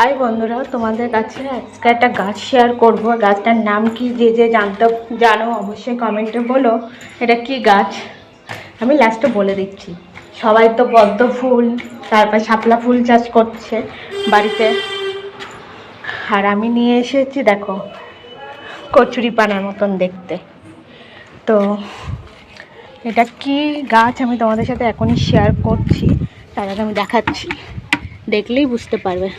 High বন্ধুরা, তোমাদের কাছে আজকে একটা গাছ শেয়ার করব। গাছটার নাম কি, যে যে জানতে, জানো অবশ্যই কমেন্টে বলো, এটা কি গাছ? আমি লাস্টে বলে দিচ্ছি। সবাই তো পদ্ম ফুল, তারপর শাপলা ফুল চাষ করছে বাড়িতে। আর আমি নিয়ে এসেছি, দেখো, কচুরি পানার মতন দেখতে। তো এটা কি গাছ? আমি তোমাদের সাথে এখনই শেয়ার করছি, তার আগে আমি দেখাচ্ছি। দেখলেই বুঝতে পারবে।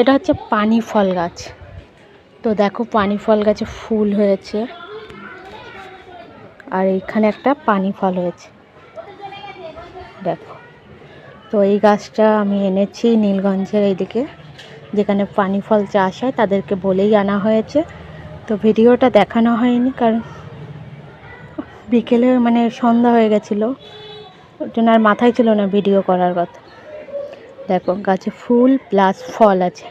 এটা হচ্ছে পানি ফল গাছ। তো দেখো পানি ফল গাছে ফুল হয়েছে। আর এইখানে একটা পানি ফল হয়েছে। দেখো। তো এই গাছটা আমি এনেছি নীলগঞ্জের এইদিকে, যেখানে পানি ফল চাষ হয়, তাদেরকে বলেই আনা হয়েছে। তো ভিডিওটা দেখানো হয়নি, কারণ বিকেলে মানে সন্ধ্যা হয়ে গেছিল। ওর জন্য আর মাথায় ছিল না ভিডিও করার কথা। দেখো, গাছে ফুল প্লাস ফল আছে।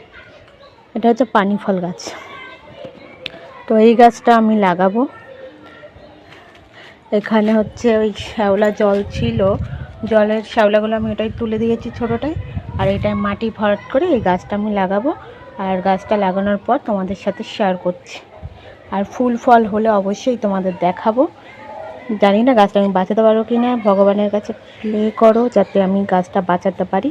এটা হচ্ছে পানি ফল গাছ। তো এই গাছটা আমি লাগাবো। এখানে হচ্ছে ওই শ্যাওলা জল ছিল। জলের শ্যাওলাগুলো আমি ওটাই তুলে দিয়েছি ছোটোটায়। আর এটায় মাটি ভরাট করে এই গাছটা আমি লাগাবো। আর গাছটা লাগানোর পর তোমাদের সাথে শেয়ার করছি। আর ফুল ফল হলে অবশ্যই তোমাদের দেখাবো। জানি না গাছটা আমি বাঁচাতে পারব কি না ভগবানের কাছে প্লে করো যাতে আমি গাছটা বাঁচাতে পারি।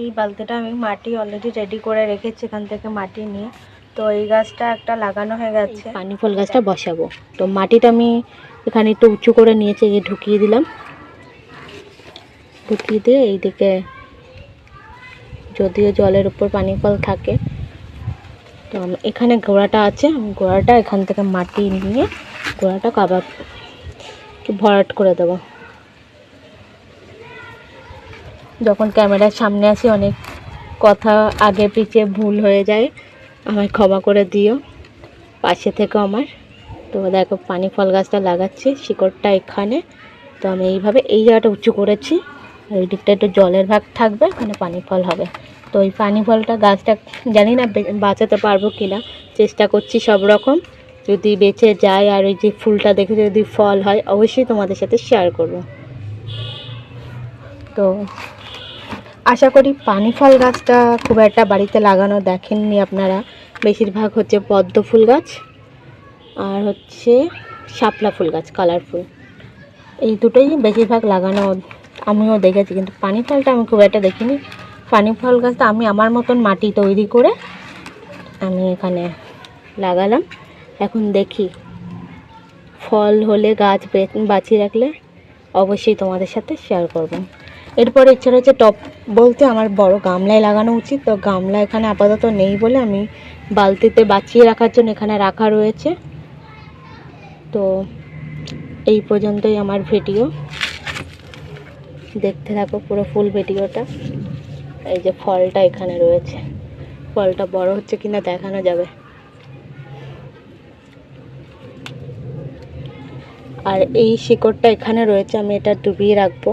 এই বালতিটা আমি মাটি অলরেডি রেডি করে রেখেছি এখান থেকে মাটি নিয়ে। তো এই গাছটা একটা লাগানো হয়ে গেছে। পানি ফুল গাছটা বসাবো। তো মাটিটা আমি এখানে একটু উঁচু করে নিয়েছি, এই ঢুকিয়ে দিলাম। ঢুকিয়ে দিয়ে এইদিকে যদিও জলের উপর পানি ফল থাকে, তো এখানে গোড়াটা আছে গোড়াটা এখান থেকে মাটি নিয়ে গোড়াটা কাবার ভরাট করে দেবো। যখন ক্যামেরার সামনে আসি, অনেক কথা আগে পিছে ভুল হয়ে যায়। আমায় ক্ষমা করে দিও। পাশে থেকে আমার। তো দেখো, পানি ফল গাছটা লাগাচ্ছি, শিকড়টা এখানে। তো আমি এইভাবে এই জায়গাটা উঁচু করেছি। ওই দিকটা একটু জলের ভাগ থাকবে, ওখানে পানি ফল হবে। তো ওই পানি ফলটা গাছটা, জানি না বাঁচাতে পারব কি না চেষ্টা করছি সব রকম। যদি বেঁচে যায় আর ওই যে ফুলটা দেখে যদি ফল হয়, অবশ্যই তোমাদের সাথে শেয়ার করব। তো আশা করি পানি ফল গাছটা খুব একটা বাড়িতে লাগানো দেখেননি আপনারা। বেশিরভাগ হচ্ছে পদ্ম ফুল গাছ আর হচ্ছে শাপলা ফুল গাছ, কালারফুল। এই দুটোই বেশিরভাগ লাগানো আমিও দেখেছি, কিন্তু পানি ফলটা আমি খুব একটা দেখিনি। পানি ফল গাছটা আমি আমার মতন মাটি তৈরি করে আমি এখানে লাগালাম। এখন দেখি ফল হলে গাছ বাঁচিয়ে রাখলে অবশ্যই তোমাদের সাথে শেয়ার করব। এরপরে ইচ্ছা রয়েছে টপ বলতে আমার বড় গামলায় লাগানো উচিত। তো গামলা এখানে আপাতত নেই বলে আমি বালতিতে বাঁচিয়ে রাখার জন্য এখানে রাখা রয়েছে। তো এই পর্যন্তই আমার ভিডিও দেখতে থাকো পুরো ফুল ভিডিওটা এই যে ফলটা এখানে রয়েছে। ফলটা বড় হচ্ছে কিনা দেখানো যাবে। আর এই শিকড়টা এখানে রয়েছে, আমি এটা ডুবিয়ে রাখব।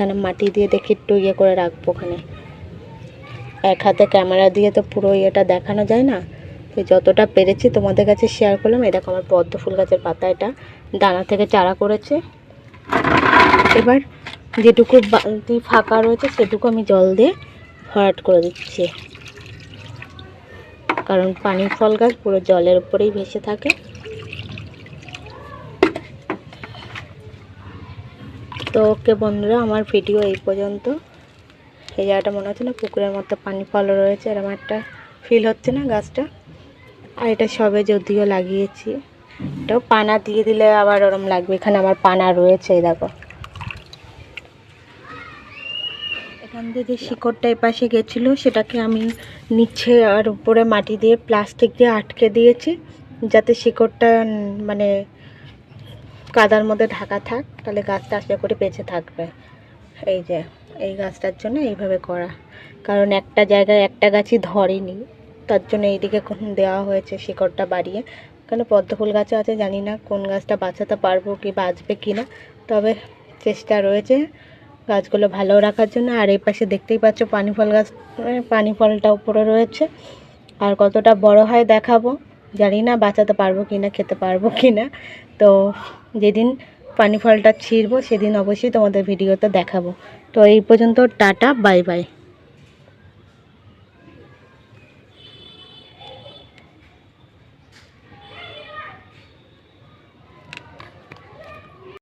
এখানে মাটি দিয়ে দেখি একটু ইয়ে করে রাখব ওখানে। এক হাতে ক্যামেরা দিয়ে তো পুরো ইয়েটা দেখানো যায় না। তো যতটা পেরেছি তোমাদের কাছে শেয়ার করলাম। এটা আমার পদ্ম ফুল গাছের পাতা এটা। দানা থেকে চারা করেছে। এবার যেটুকু বালতি ফাঁকা রয়েছে সেটুকু আমি জল দিয়ে ভরাট করে দিচ্ছি। কারণ পানি ফল গাছ পুরো জলের উপরেই ভেসে থাকে। তো ওকে বন্ধুরা, আমার ভিডিও এই পর্যন্ত। এই জায়গাটা মনে হচ্ছে না পুকুরের মতো পানি ফল রয়েছে এরকম একটা ফিল হচ্ছে না গাছটা। আর এটা সবে যদিও লাগিয়েছি। এটাও পানা দিয়ে দিলে আবার ওরম লাগবে, এখানে আমার পানা রয়েছে, এই দেখো। এখান থেকে যে শিকড়টা এপাশে গেছিল, সেটাকে আমি নিচে আর উপরে মাটি দিয়ে প্লাস্টিক দিয়ে আটকে দিয়েছি, যাতে শিকড়টা মানে কাদার মধ্যে ঢাকা থাক, তাহলে গাছটা আশা করে বেঁচে থাকবে। এই যে, এই গাছটার জন্য এইভাবে করা। কারণ একটা জায়গায় একটা গাছই ধরেনি, তার জন্য এইদিকে দেওয়া হয়েছে, শিকড়টা বাড়িয়ে। কেন পদ্ম ফুল গাছও আছে, জানি না কোন গাছটা বাঁচাতে পারব কি, বাঁচবে কি না। তবে চেষ্টা রয়েছে গাছগুলো ভালো রাখার জন্য। আর এই পাশে দেখতেই পাচ্ছ পানি ফল গাছ, পানি ফলটা উপরে রয়েছে। আর কতটা বড় হয় দেখাবো। জানি না বাঁচাতে পারব কি না খেতে পারব কি না তো যেদিন পানি ফলটা ছিঁড়বো, সেদিন অবশ্যই তোমাদের ভিডিওতে দেখাবো। তো এই পর্যন্ত টাটা, বাই বাই।